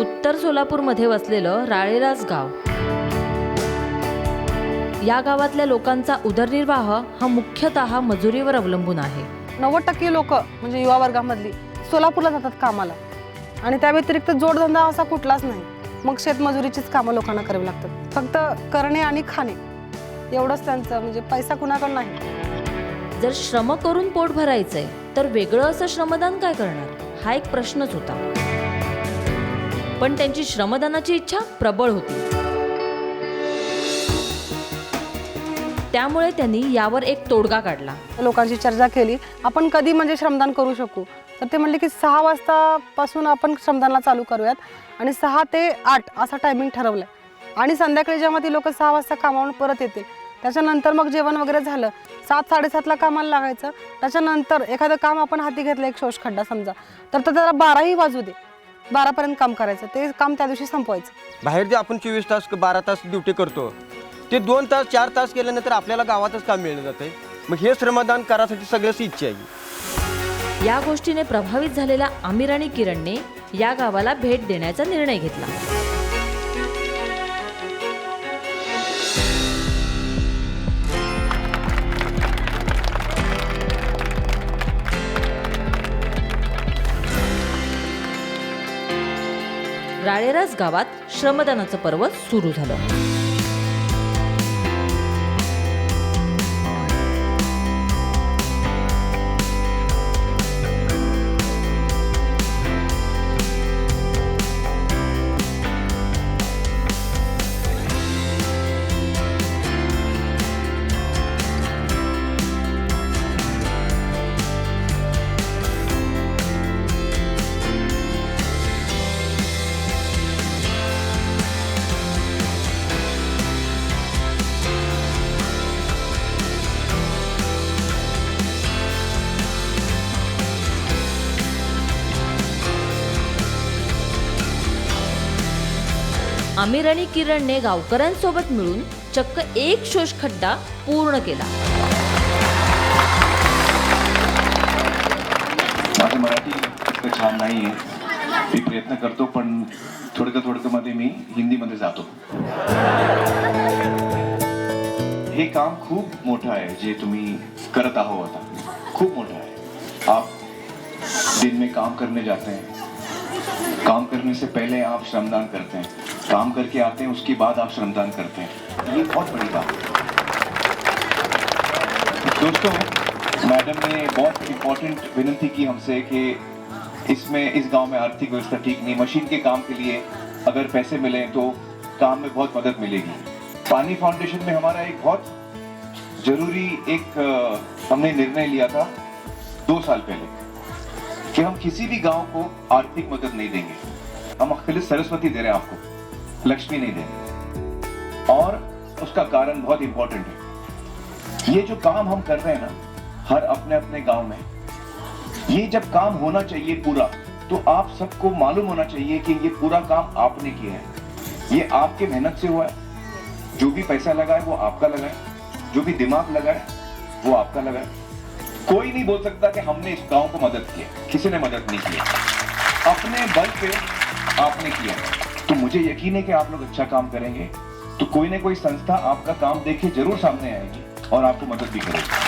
उत्तर सोलापूरमध्ये वसलेलं राळेरास गाव. या गावातल्या लोकांचा उदरनिर्वाह हा मुख्यतः मजुरीवर अवलंबून आहे. नव्वद टक्के लोक म्हणजे युवा वर्गामधली सोलापूरला जातात कामाला. आणि त्या व्यतिरिक्त जोडधंदा असा कुठलाच नाही. मग शेतमजुरीचीच कामं लोकांना करावी लागतात. फक्त करणे आणि खाणे. एवढंच त्यांचं म्हणजे पैसा कुणाकडं नाही. जर श्रम करून पोट भरायचंय तर वेगळं असं श्रमदान काय करणार? हा एक प्रश्नच होता. पण त्यांची श्रमदानाची इच्छा प्रबळ होती. त्यामुळे त्यांनी यावर एक तोडगा काढला. लोकांची चर्चा केली. आपण कधी म्हणजे श्रमदान करू शकू? तर ते म्हणले की सहा वाजतापासून आपण श्रमदानाला चालू करूयात आणि सहा ते आठ असा टायमिंग ठरवलं आणि संध्याकाळी जेव्हा ती लोक सहा वाजता कामावरून परत येतील त्याच्यानंतर मग जेवण वगैरे झालं. सात साडेसातला कामाला लागायचं. त्याच्यानंतर एखादं काम आपण हाती घेतलं एक शोषखड्डा समजा तर तर त्याला बाराही वाजू दे. बारापर्यंत काम करायचं. ते काम त्या दिवशी संपवायचं. बाहेर जे आपण चोवीस तास बारा तास ड्युटी करतो ते दोन तास चार तास केल्यानंतर आपल्याला गावातच काम मिळलं जातं. मग हे श्रमदान करासाठी सगळ्याची इच्छा आहे. या गोष्टीने प्रभावित झालेल्या आमिर आणि किरणने या गावाला भेट देण्याचा निर्णय घेतला. राळेराज गावात श्रमदानाचं पर्व सुरू झालं. आमिर आणि किरणने गावकऱ्यांसोबत मिळून चक्क एक शोषखड्डा पूर्ण केला. माझं मराठी इतकं छान नाही आहे मी प्रयत्न करतो पण थोडकं थोडकं मध्ये मी हिंदीमध्ये जातो. हे काम खूप मोठं आहे जे तुम्ही करत आहो आता. खूप मोठं आहे. आप दिन में काम करने जाते हैं. काम करने से पहले आप श्रमदान करते हैं। काम करके आते हैं, उसके बाद आप श्रमदान करते हैं। ये बहुत बड़ी बात है। दोस्तों, मैडम ने बहुत इम्पोर्टेंट विनती की हमसे कि इसमें, इस गाँव में आर्थिक व्यवस्था ठीक नहीं, मशीन के काम के लिए अगर पैसे मिले तो काम में बहुत मदद मिलेगी। पानी फाउंडेशन में हमारा एक बहुत ज़रूरी एक हमने निर्णय लिया था दो साल पहले। कि हम किसी भी गाँव को आर्थिक मदद नहीं देंगे। हम अखिल सरस्वती दे रहे हैं आपको, लक्ष्मी नहीं दे रहे। और उसका कारण बहुत इंपॉर्टेंट है। ये जो काम हम कर रहे हैं ना, हर अपने अपने गाँव में, ये जब काम होना चाहिए पूरा तो आप सबको मालूम होना चाहिए कि ये पूरा काम आपने किया है। ये आपके मेहनत से हुआ है। जो भी पैसा लगा है वो आपका लगा है जो भी दिमाग लगा है वो आपका लगा है कोई नहीं बोल सकता कि हमने इस गाँव को मदद की किसी ने मदद नहीं किया अपने बल पे आपने किया तो मुझे यकीन है कि आप लोग अच्छा काम करेंगे। तो कोई ना कोई संस्था आपका काम देख के ज़रूर सामने आएगी और आपको मदद भी करेगी।